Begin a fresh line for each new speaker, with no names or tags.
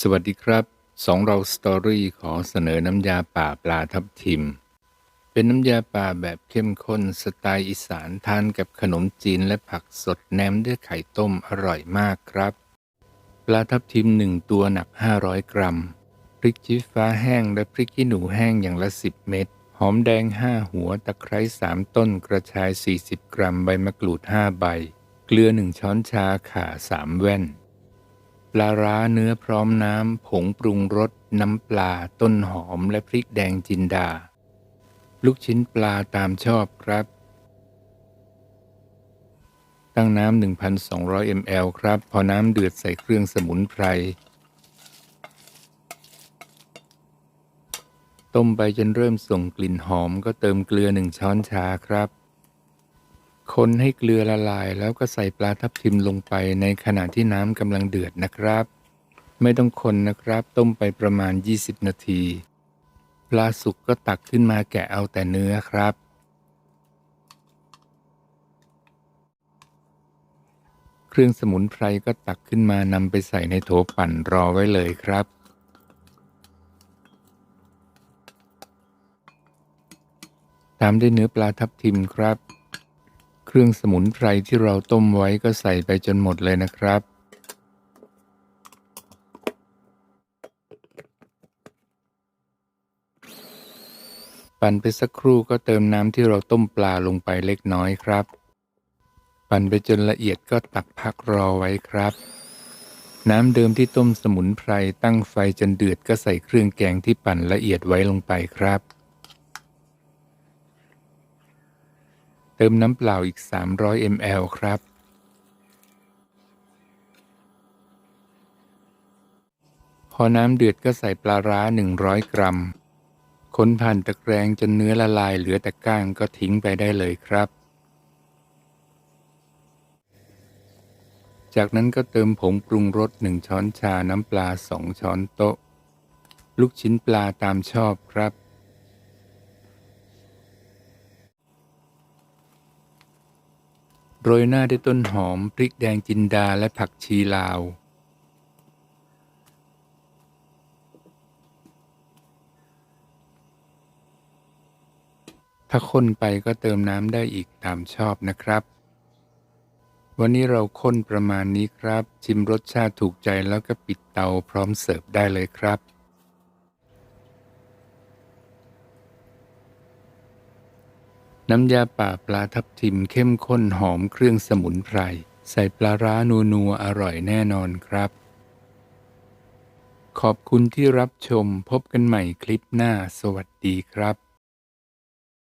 สวัสดีครับสองเราสตอรี่ขอเสนอน้ำยาป่าปลาทับทิม เป็นน้ำยาป่าแบบเข้มข้นสไตล์อีสานทานกับขนมจีนและผักสดแหนมด้วยไข่ต้มอร่อยมากครับ ปลาทับทิมหนึ่งตัวหนัก 500 กรัม พริกชี้ฟ้าแห้งและพริกขี้หนูแห้งอย่างละ 10 เม็ดหอมแดง 5 หัวตะไคร้ 3 ต้นกระชาย 40 กรัม ใบมะกรูด 5 ใบ เกลือ 1 ช้อนชาข่า 3 แว่น ปลาร้าเนื้อพร้อมน้ำ ผงปรุงรส น้ำปลา ต้นหอมและพริกแดงจินดา ลูกชิ้นปลาตามชอบครับ ตั้งน้ำ1,200 ml ครับ พอน้ำเดือดใส่เครื่องสมุนไพร ต้มไปจนเริ่มส่งกลิ่นหอมก็เติมเกลือหนึ่งช้อนชาครับ คนให้เกลือละลาย แล้วก็ใส่ปลาทับทิมลงไปในขณะที่น้ำกำลังเดือดนะครับ ไม่ต้องคนนะครับต้มไปประมาณ 20 นาที ปลาสุกก็ตักขึ้นมาแกะเอาแต่เนื้อครับ เครื่องสมุนไพรก็ตักขึ้นมานำไปใส่ในโถปั่นรอไว้เลยครับตามด้วยเนื้อปลาทับทิมครับ เครื่องสมุนไพรที่เราต้มไว้ก็ใส่ไปจนหมดเลยนะครับ ปั่นไปสักครู่ก็เติมน้ำที่เราต้มปลาลงไปเล็กน้อยครับ ปั่นไปจนละเอียดก็ตักพักรอไว้ครับ น้ำเดิมที่ต้มสมุนไพรตั้งไฟจนเดือดก็ใส่เครื่องแกงที่ปั่นละเอียดไว้ลงไปครับ เติมน้ำเปล่าอีก 300 ml ครับ พอน้ำเดือดก็ใส่ปลาร้า 100 กรัม คนผ่านตะแกรงจนเนื้อละลายเหลือแต่ก้างก็ทิ้งไปได้เลยครับ จากนั้นก็เติมผงปรุงรส 1 ช้อนชาน้ำปลา 2 ช้อนโต๊ะ ลูกชิ้นปลาตามชอบครับ โรยหน้าด้วยต้นหอม พริกแดงจินดาและผักชีลาว ถ้าข้นไปก็เติมน้ำได้อีกตามชอบนะครับ วันนี้เราข้นประมาณนี้ครับ ชิมรสชาติถูกใจแล้วก็ปิดเตาพร้อมเสิร์ฟได้เลยครับ น้ำยาป่าปลาทับทิมเข้มข้นหอมเครื่องสมุนไพร ใส่ปลาร้านัวนัวๆอร่อยแน่นอนครับ ขอบคุณที่รับชมพบกันใหม่คลิปหน้าสวัสดีครับ